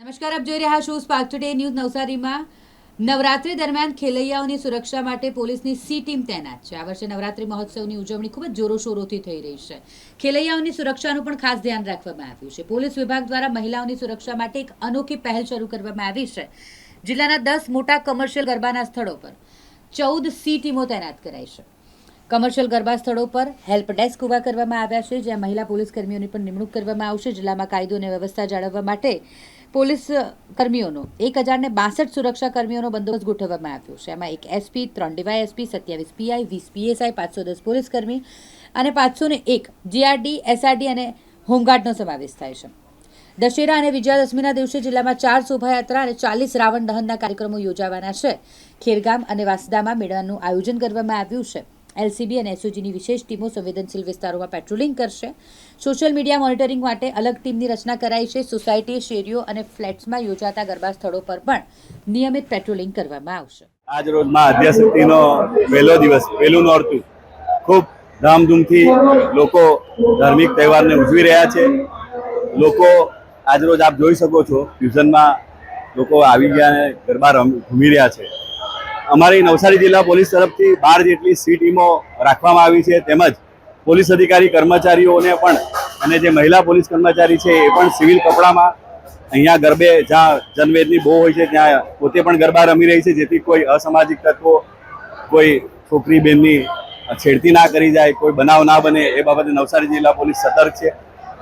નમસ્કાર, આપ જોઈ રહ્યા છો સ્પાર્ક ટુડે ન્યૂઝ નવસારીમાં. નવરાત્રી દરમિયાન ખેલૈયાઓની સુરક્ષા માટે પોલીસની સી ટીમ તૈનાત છે. આ વર્ષે નવરાત્રી મહોત્સવની ઉજવણી ખૂબ જ જોરોશોરોથી થઈ રહી છે. ખેલૈયાઓની સુરક્ષાનું પણ ખાસ ધ્યાન રાખવામાં આવ્યું છે. પોલીસ વિભાગ દ્વારા મહિલાઓની સુરક્ષા માટે એક અનોખી પહેલ શરૂ કરવામાં આવી છે. જિલ્લાના દસ મોટા કમર્શિયલ ગરબાના સ્થળો પર ચૌદ સી ટીમો તૈનાત કરાઈ છે. કમર્શિયલ ગરબા સ્થળો પર હેલ્પ ડેસ્ક ઊભા કરવામાં આવ્યા છે, જ્યાં મહિલા પોલીસ કર્મીઓની પણ નિમણૂક કરવામાં આવશે. જિલ્લામાં કાયદો અને વ્યવસ્થા જાળવવા માટે પોલીસ કર્મીઓનો, એક હજારને બાસઠ સુરક્ષા કર્મીઓનો બંદોબસ્ત ગોઠવવામાં આવ્યો છે. એમાં એક એસપી, ત્રણ ડીવાયએસપી, સત્યાવીસ પીઆઈ, વીસ પીએસઆઈ, પાંચસો દસ પોલીસ કર્મી અને પાંચસો ને એક જીઆરડી, એસઆરડી અને હોમગાર્ડનો સમાવેશ થાય છે. દશેરા અને વિજયાદશમીના દિવસે જિલ્લામાં ચાર શોભાયાત્રા અને ચાલીસ રાવણ દહનના કાર્યક્રમો યોજાવાના છે. ખેરગામ અને વાસદામાં મેળાનું આયોજન કરવામાં આવ્યું છે. એલસીબી અને એસઓજીની વિશેષ ટીમો સંવેદનશીલ વિસ્તારોમાં પેટ્રોલિંગ કરશે. સોશિયલ મીડિયા મોનિટરિંગ માટે અલગ ટીમની રચના કરાઈ છે. સોસાયટી શેરીઓ અને ફ્લેટ્સમાં યોજાતા ગરબા સ્થળો પર પણ નિયમિત પેટ્રોલિંગ કરવામાં આવશે. આજ રોજમાં અધ્યાશક્તિનો પહેલો દિવસ, પહેલું નોરતું. ખૂબ ધામધૂમથી લોકો ધાર્મિક તહેવારને ઉજવી રહ્યા છે. લોકો, આજ રોજ આપ જોઈ શકો છો ફ્યુઝનમાં લોકો આવી ગયા ગરબા રમ, ઘૂમી રહ્યા છે. અમારી નવસારી જિલ્લા પોલીસ તરફથી બાર જેટલી સી ટીમો રાખવામાં આવી છે તેમજ પોલીસ અધિકારી કર્મચારીઓને પણ અને જે મહિલા પોલીસ કર્મચારી છે એ પણ સિવિલ કપડામાં અહીંયા ગરબે જ્યાં જનવેદની બહુ હોય છે, ત્યાં પોતે પણ ગરબા રમી રહી છે, જેથી કોઈ અસામાજિક તત્વો, કોઈ છોકરી બહેનની છેડતી ના કરી જાય, કોઈ બનાવ ના બને એ બાબતે નવસારી જિલ્લા પોલીસ સતર્ક છે.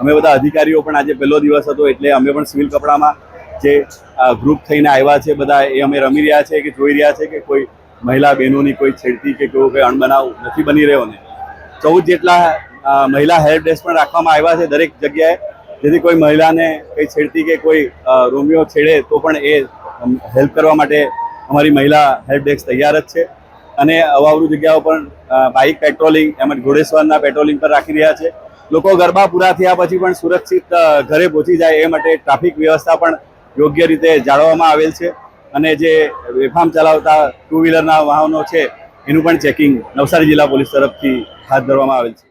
અમે બધા અધિકારીઓ પણ આજે પહેલો દિવસ હતો એટલે અમે પણ સિવિલ કપડામાં જે ગ્રુપ થઈને આવ્યા છે બધા, એ અમે રમી રહ્યા છે કે જોઈ રહ્યા છે કે કોઈ મહિલા બહેનોની કોઈ છેડતી કે કેવો કોઈ અણબનાવ નથી બની રહ્યો ને. ચૌદ જેટલા મહિલા હેલ્પ ડેસ્ક પણ રાખવામાં આવ્યા છે દરેક જગ્યાએ. જેથી કોઈ મહિલાને કંઈ છેડતી કે કોઈ રોમિયો છેડે તો પણ એ હેલ્પ કરવા માટે અમારી મહિલા હેલ્પ ડેસ્ક તૈયાર જ છે. અને અવાવરું જગ્યાઓ પણ બાઇક પેટ્રોલિંગ તેમજ ઘોડેશ્વરના પેટ્રોલિંગ પર રાખી રહ્યા છે. લોકો ગરબા પૂરા થયા પછી પણ સુરક્ષિત ઘરે પહોંચી જાય એ માટે ટ્રાફિક વ્યવસ્થા પણ યોગ્ય રીતે જાળવવામાં આવેલ છે અને જે બેફામ ચલાવતા ટુ વ્હીલરના વાહનો છે, એનું પણ ચેકિંગ નવસારી જિલ્લા પોલીસ તરફથી હાથ ધરવામાં આવેલ છે.